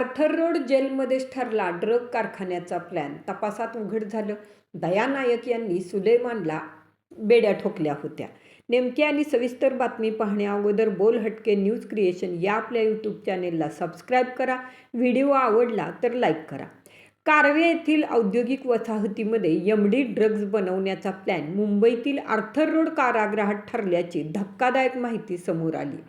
Arthur road जेलमध्येच ठरला drug कारखान्याचा plan तपासात उघड झालं. दया नायक यांनी सुलेमानला बेड्या ठोकल्या होत्या. नेमक्या आणि सविस्तर बातमी पाहण्या अगोदर बोल हटके न्यूज क्रिएशन या आपल्या यूट्यूब चॅनेलला सबस्क्राईब करा. व्हिडिओ आवडला तर लाईक करा. कारवे येथील औद्योगिक वसाहतीमध्ये यमडी ड्रग्ज बनवण्याचा प्लॅन मुंबईतील आर्थर रोड कारागृहात ठरल्याची धक्कादायक माहिती समोर आली.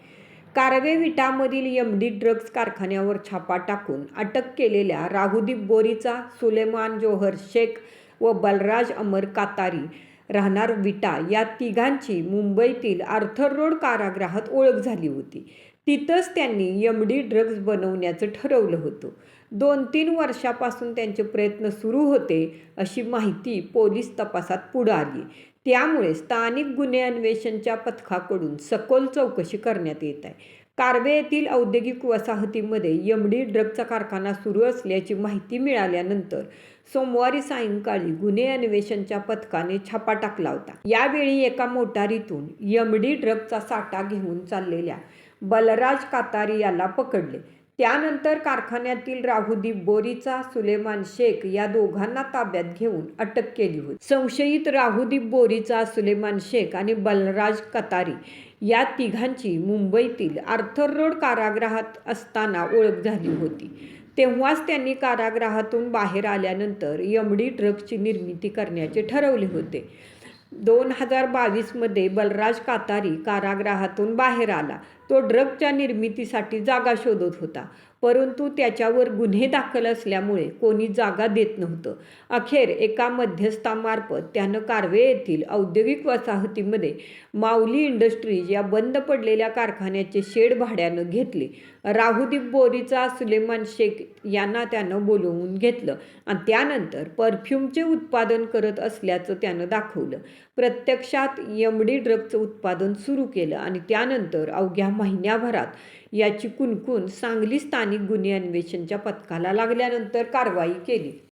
कारवे विटामधील यमडी ड्रग्ज कारखान्यावर छापा टाकून अटक केलेल्या राहुदीप बोरीचा सुलेमान जोहर शेख व बलराज अमर कातारी राहणार विटा या तिघांची मुंबईतील आर्थर रोड कारागृहात ओळख झाली होती. तिथंच त्यांनी यमडी ड्रग्ज बनवण्याचं ठरवलं होतं. दोन तीन वर्षापासून त्यांचे प्रयत्न सुरू होते अशी माहिती पोलीस तपासात पुढं आली. त्यामुळे स्थानिक गुन्हे अन्वेषणच्या पथकाकडून सखोल चौकशी करण्यात येत आहे. कारवे येथील औद्योगिक वसाहतीमध्ये यमडी ड्रगचा कारखाना सुरू असल्याची माहिती मिळाल्यानंतर सोमवारी सायंकाळी गुन्हे अन्वेषणच्या पथकाने छापा टाकला होता. यावेळी एका मोटारीतून यमडी ड्रगचा साठा घेऊन चाललेल्या बलराज कातारी याला पकडले. त्यानंतर कारखान्यातील राहुदीप बोरीचा सुलेमान शेख या दोघांना ताब्यात घेऊन अटक केली होती. संशयित राहुदीप बोरीचा सुलेमान शेख आणि बलराज कतारी या तिघांची मुंबईतील आर्थर रोड कारागृहात असताना ओळख झाली होती. तेव्हाच त्यांनी कारागृहातून बाहेर आल्यानंतर यमडी ट्रकची निर्मिती करण्याचे ठरवले होते. दोन हजार बावीसमध्ये बलराज कातारी कारागृहातून बाहेर आला. तो ड्रगच्या निर्मितीसाठी जागा शोधत होता. परंतु त्याच्यावर गुन्हे दाखल असल्यामुळे कोणी जागा देत नव्हतं. अखेर एका मध्यस्थामार्फत त्यानं कारवे येथील औद्योगिक वसाहतीमध्ये माऊली इंडस्ट्रीज या बंद पडलेल्या कारखान्याचे शेड भाड्यानं घेतले. राहुदीप बोरीचा सुलेमान शेख यांना त्यानं बोलवून घेतलं आणि त्यानंतर परफ्यूमचे उत्पादन करत असल्याचं त्यानं दाखवलं. प्रत्यक्षात यमडी ड्रगचं उत्पादन सुरू केलं आणि त्यानंतर अवघ्या महिन्याभरात याची कुणकुण सांगली स्थानिक गुन्हे अन्वेषणच्या पथकाला लागल्यानंतर कारवाई केली.